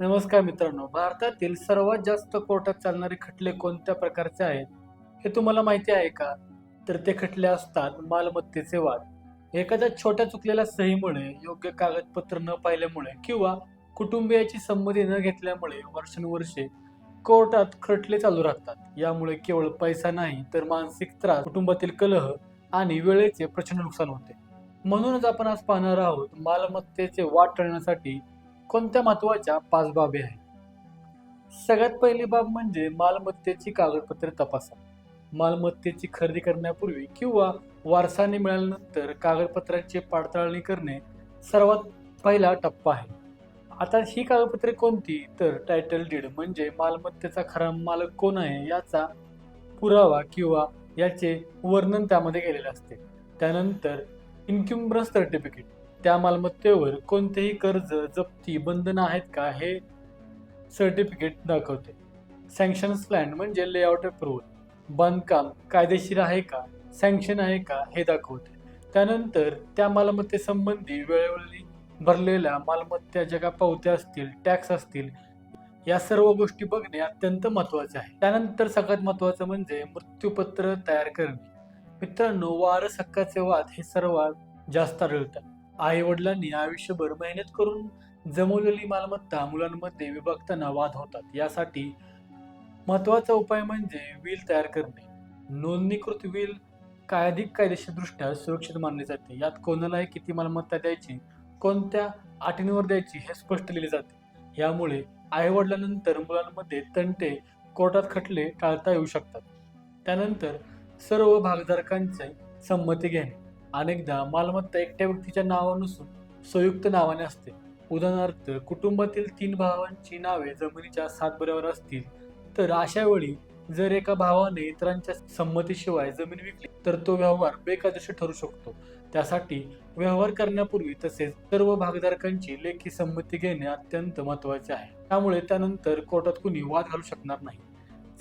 नमस्कार मित्रांनो भारतातील सर्वात जास्त कोर्टात चालणारे खटले कोणत्या प्रकारचे आहेत हे तुम्हाला माहिती आहे का? तर ते खटले असतात मालमत्तेचे वाद. एखाद्या छोट्या चुकलेल्या सहीमुळे योग्य कागदपत्र न पाहिल्यामुळे किंवा कुटुंबियाची संमती न घेतल्यामुळे वर्षानुवर्षे कोर्टात खटले चालू राहतात. यामुळे केवळ पैसा नाही तर मानसिक त्रास कुटुंबातील कलह आणि वेळेचे प्रचंड नुकसान होते. म्हणूनच आपण आज पाहणार आहोत मालमत्तेचे वाद टळण्यासाठी कोणत्या महत्त्वाच्या पाच बाबी आहेत? सगळ्यात पहिली बाब म्हणजे मालमत्तेची कागदपत्रे तपासा. मालमत्तेची खरेदी करण्यापूर्वी किंवा वारसाने मिळाल्यानंतर कागदपत्रांची पडताळणी करणे सर्वात पहिला टप्पा आहे. आता ही कागदपत्रे कोणती? तर टायटल डीड म्हणजे मालमत्तेचा खरा मालक कोण आहे याचा पुरावा किंवा याचे वर्णन त्यामध्ये केलेले असते. त्यानंतर इन्क्युम्ब्रन्स सर्टिफिकेट त्या मालमत्तेवर कोणतेही कर्ज जप्ती बंधनं आहेत का हे सर्टिफिकेट दाखवते. सँक्शन्स प्लॅन म्हणजे लेआउट अप्रूव्हल बांधकाम कायदेशीर आहे का? सँक्शन आहे का? हे दाखवते. त्यानंतर त्या मालमत्तेसंबंधी वेळोवेळी भरलेल्या मालमत्त्या ज्या का पावत्या असतील टॅक्स असतील या सर्व गोष्टी बघणे अत्यंत महत्त्वाचे आहे. त्यानंतर सगळ्यात महत्त्वाचं म्हणजे मृत्यूपत्र तयार करणे. मित्रांनो वारस हक्काचे वाद हे सर्वात जास्त आढळतात. आई वडिलांनी आयुष्यभर मेहनत करून जमवलेली मालमत्ता मुलांमध्ये विभागताना वाद होतात यासाठी महत्त्वाचा उपाय म्हणजे विल तयार करणे. नोंदणीकृत विल कायदिक कायदेशीरदृष्ट्या सुरक्षित मानले जाते. यात कोणालाही किती मालमत्ता द्यायची कोणत्या अटींवर द्यायची हे स्पष्ट लिहिले जाते. यामुळे आई वडिलांनंतर मुलांमध्ये तंटे कोर्टात खटले टाळता येऊ शकतात. त्यानंतर सर्व भागधारकांचे संमती घेणे. अनेकदा मालमत्ता एकट्या व्यक्तीच्या नावावर नसून संयुक्त नावाने असते. उदाहरणार्थ कुटुंबातील तीन भावांची नावे जमिनीच्या सातबऱ्यावर असतील तर अशा वेळी जर एका भावाने इतरांच्या संमतीशिवाय जमीन विकली तर तो व्यवहार बेकायदेशीर ठरू शकतो. त्यासाठी व्यवहार करण्यापूर्वी तसेच सर्व भागधारकांची लेखी संमती घेणे अत्यंत महत्त्वाचे आहे. त्यामुळे त्यानंतर कोर्टात कुणी वाद घालू शकणार नाही.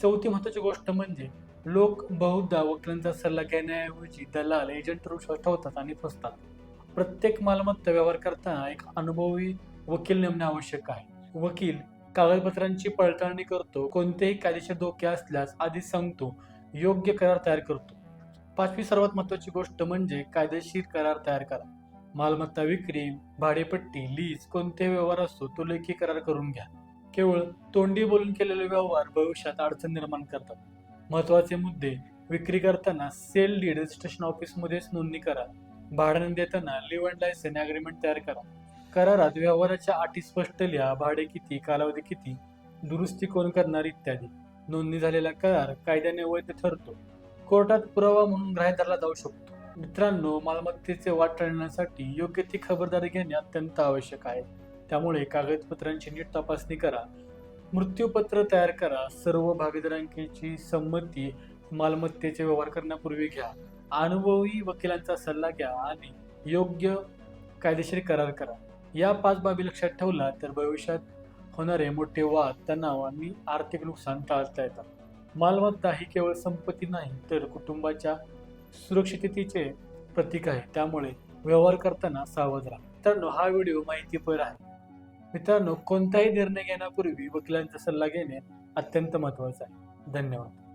चौथी महत्वाची गोष्ट म्हणजे लोक बहुधा वकिलांचा सल्ला घेण्याऐवजी दलाल एजंटवर रूप ठेवतात आणि फसतात. प्रत्येक मालमत्ता व्यवहार करताना एक अनुभवी वकील नेमणे आवश्यक आहे. वकील कागदपत्रांची पडताळणी करतो कोणतेही कायदेशीर धोके असल्यास आधी सांगतो योग्य करार तयार करतो. पाचवी सर्वात महत्वाची गोष्ट म्हणजे कायदेशीर करार तयार करा. मालमत्ता विक्री भाडेपट्टी लीज कोणते व्यवहार असतो तो लेखी करार करून घ्या. केवळ तोंडी बोलून केलेले व्यवहार भविष्यात अडचण निर्माण करतात. महत्त्वाचे मुद्दे विक्री करताना सेल डीड रजिस्ट्रेशन ऑफिसमध्येच नोंदणी करा. भाड्याने देताना लिव्ह अँड लायसन अग्रीमेंट तयार करा. करारात व्यवहाराच्या अटी स्पष्ट लिहा भाडे किती कालावधी किती दुरुस्ती कोण करणार इत्यादी. नोंदणी झालेला करार कायद्याने वैध ठरतो. कोर्टात पुरावा म्हणून ग्राह्य धरला जाऊ शकतो. मित्रांनो मालमत्तेचे वाट टाळण्यासाठी योग्य ती खबरदारी घेणे अत्यंत आवश्यक आहे. त्यामुळे कागदपत्रांची नीट तपासणी करा. मृत्यूपत्र तयार करा. सर्व भागीदारांची संमती मालमत्तेचे व्यवहार करण्यापूर्वी घ्या. अनुभवी वकिलांचा सल्ला घ्या आणि योग्य कायदेशीर करार करा. या पाच बाबी लक्षात ठेवला तर भविष्यात होणारे मोठे वाद तणाव आणि आर्थिक नुकसान टाळता येतात. मालमत्ता ही केवळ संपत्ती नाही तर कुटुंबाच्या सुरक्षिततेचे प्रतीक आहे. त्यामुळे व्यवहार करताना सावध राहा. मित्रांनो हा व्हिडिओ माहितीपर आहे. मित्रांनो कोणताही निर्णय घेण्यापूर्वी वकिलांचा सल्ला घेणे अत्यंत महत्त्वाचं आहे. धन्यवाद.